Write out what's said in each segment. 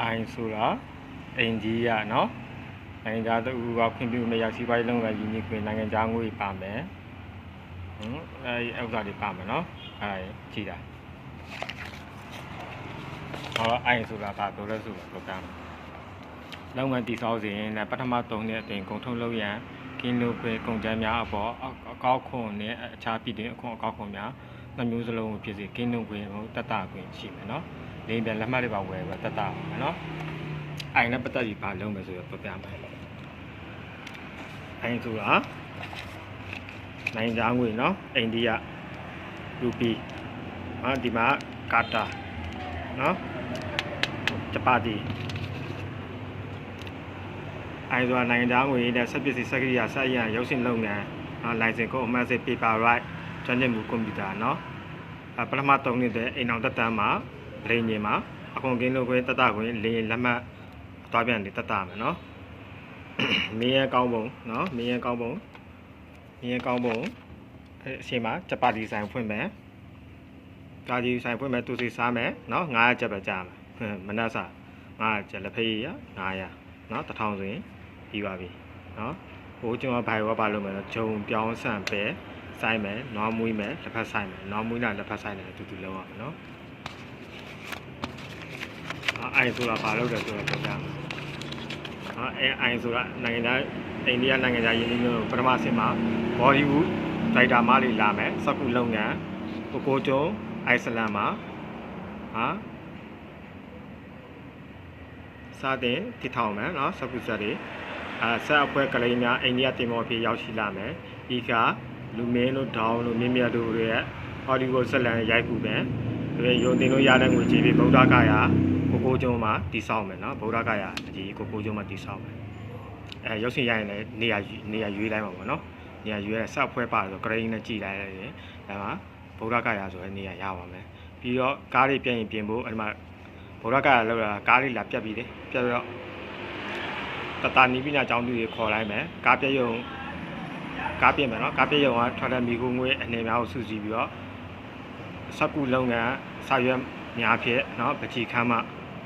အိုင်ဆိုတာအိန္ဒိယเนาะနိုင်ငံသားတူကခွင့်ပြုမရစီးပွားရေးလုပ်ငန်းကြီးညခွင့်နိုင်ငံသားငွေပါမယ်ဟမ်အဲဒီဥစ္စာတွေပါမယ်เนาะအဲဒီကြည့်တာဟောအိုင်ဆိုတာဘာပြောလဲဆိုတော့ပြောပြမယ်လုပ်ငန်းတည်ဆောက်စဉ်နဲ့ပထမ3နှစ်အတွင်းကုန်ထုတ်လုပ်ရန်ကင်းလို့ခွေကုန်ကြမ်းများအပေါ်အအကောက်ခွန်နဲ့အခြားပြည်တွင်အခွန်အကောက်ခွန်များနှမျိုးစလုံးကိုဖြစ်စေကင်းလို့ခွေကိုတတ်တာခွင့်ရှိမယ်เนาะ လိန်ပြန်လက်မှတ်တွေပါဝယ်ပြီးတက်တာမယ်နော်အိုင်နဲ့ပတ်သက်ပြီးပါလုံးမယ်ဆိုတော့ပြပြမယ်အိုင်ဆိုတာနိုင်ငံငွေနော်အိန္ဒိယရူပီနော်ဒီမှာကာတာနော်ဂျပန်ဒီအိုင်ဆိုတာနိုင်ငံငွေနဲ့ဆက်ပစ္စည်းစက္ကရိယာစက်ရံရုပ်ရှင်လုပ်ငန်းနော်လိုင်စင်ကိုအမှန်စစ် paper right ကျွမ်းကျင်မှုကွန်ပျူတာနော်ပထမ၃နှစ်တဲ့အိမ်အောင်တက်တမ်းမှာ လိန်ကြီးမှာအကုန်ကင်းလို့ခွဲတတခွင်းလေလက်မှတ်အသွားပြန်နေတတမယ်နော်မင်းရဲ့ကောင်းပုံနော်မင်းရဲ့ကောင်းပုံမင်းရဲ့ကောင်းပုံအချိန်မှာဂျပန်ဒီဇိုင်ဖွင့်မယ်ကာဒီဆိုင်ဖွင့်မယ်သူစီစားမယ်နော်900ကျပ်ပဲကြားမယ်မနက်စာ900ကျပ်လက်ဖေးရ900နော်1000ဆိုရင်ပြီးပါပြီနော်ဟိုကျွန်တော်ဘိုင်ဝါပါလို့မယ်နော်ဂျုံပြောင်းဆန့်ပဲစိုင်းမယ်နွားမွေးမယ်လက်ဖက်စိုင်းမယ်နွားမွေးတာလက်ဖက်စိုင်းတယ်အတူတူလုပ်ရမယ်နော် အိုင်ဆိုတာဘာလုပ်တယ်ဆိုတော့ကြာဟာအဲအိုင်ဆိုတာနိုင်ငံသားအိန္ဒိယနိုင်ငံသားယင်းမျိုးပထမဆင်မှာ Bollywood ဒိုက်တာမလေးလာမယ်စကုလုပ်ငန်းကိုကိုကျုံအိုက်စလန်မှာဟာစတဲ့တည်ထောင်မယ်နော်စကုဆက်တွေအဲဆက်အဖွဲ့ကလေးများအိန္ဒိယတင်မော်ဖြစ်ရောက်ရှိလာမယ်ဒီကလူမင်းတို့ဒေါင်းတို့မြင့်မြတ်တို့ရဲ့ Hollywood ဆက်လန်ရိုက်ကူပဲဒါပေမဲ့ရုံတင်လို့ရတဲ့ငွေကြေးတွေဗုဒ္ဓကာယာ ကိုကိုကျုံမှာတည်ဆောက်မယ်နော်။ဗုဒ္ဓဂါယာအကြီးကိုကိုကျုံမှာတည်ဆောက်မယ်။အဲရုပ်ရှင်ရရင်လည်းနေရာနေရာရွေးလိုက်မှာပေါ့နော်။နေရာရွေးရဆက်အဖွဲပါတယ်ဆိုဂရိန်းနဲ့ကြည်လိုက်ရတယ်။ဒါမှဗုဒ္ဓဂါယာဆိုတဲ့နေရာရပါမယ်။ပြီးတော့ကားလေးပြင်ရင်ပြင်ဖို့အဲ့မှာဗုဒ္ဓဂါယာလောက်တာကားလေးလာပြတ်ပြီးတယ်။ပြတ်ပြီးတော့တတနီးပညာကျောင်းသူတွေခေါ်လိုက်မယ်ကားပြည့်ရုံကားပြည့်မယ်နော်ကားပြည့်ရုံကထွက်တဲ့မိခိုးငွေအနေများကိုစုစည်းပြီးတော့စက်ကူလုပ်ငန်းစာရွက်များဖြစ်နော်ပချီခမ်းမ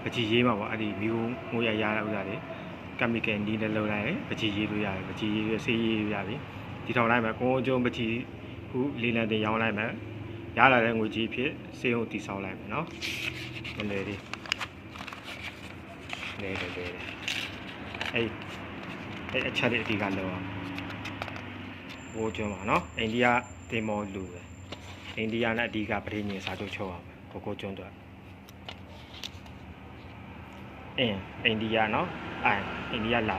ပချီရေးမှာပေါ့အဲ့ဒီမိခိုးငွေရရတဲ့ဥစ္စာတွေကမီကယ်နီးနဲ့လုပ်လိုက်ရင်ပချီရေးလို့ရတယ်ပချီရေးရဆေးရေးရပြီဒီထောင်လိုက်မယ်ကိုအကျုံပချီခုလေးလံတင်ရောင်းလိုက်မယ်ရလာတဲ့ငွေကြီးဖြစ်စေုံတီဆောက်လိုက်မယ်နော်နည်းနည်းလေးနည်းနည်းလေးအဲ့အဲ့အချက်လေးအဓိကလောက်အောင်ဘိုးကျွန်းပါနော်အိန္ဒိယတင်မောလူပဲအိန္ဒိယနဲ့အဓိကပြည်ညင်စာချုပ်ချုပ်အောင်ကိုကိုကျွန်းတို့ အင်းအိန္ဒိယနော်အိုင်အိန္ဒိယလာ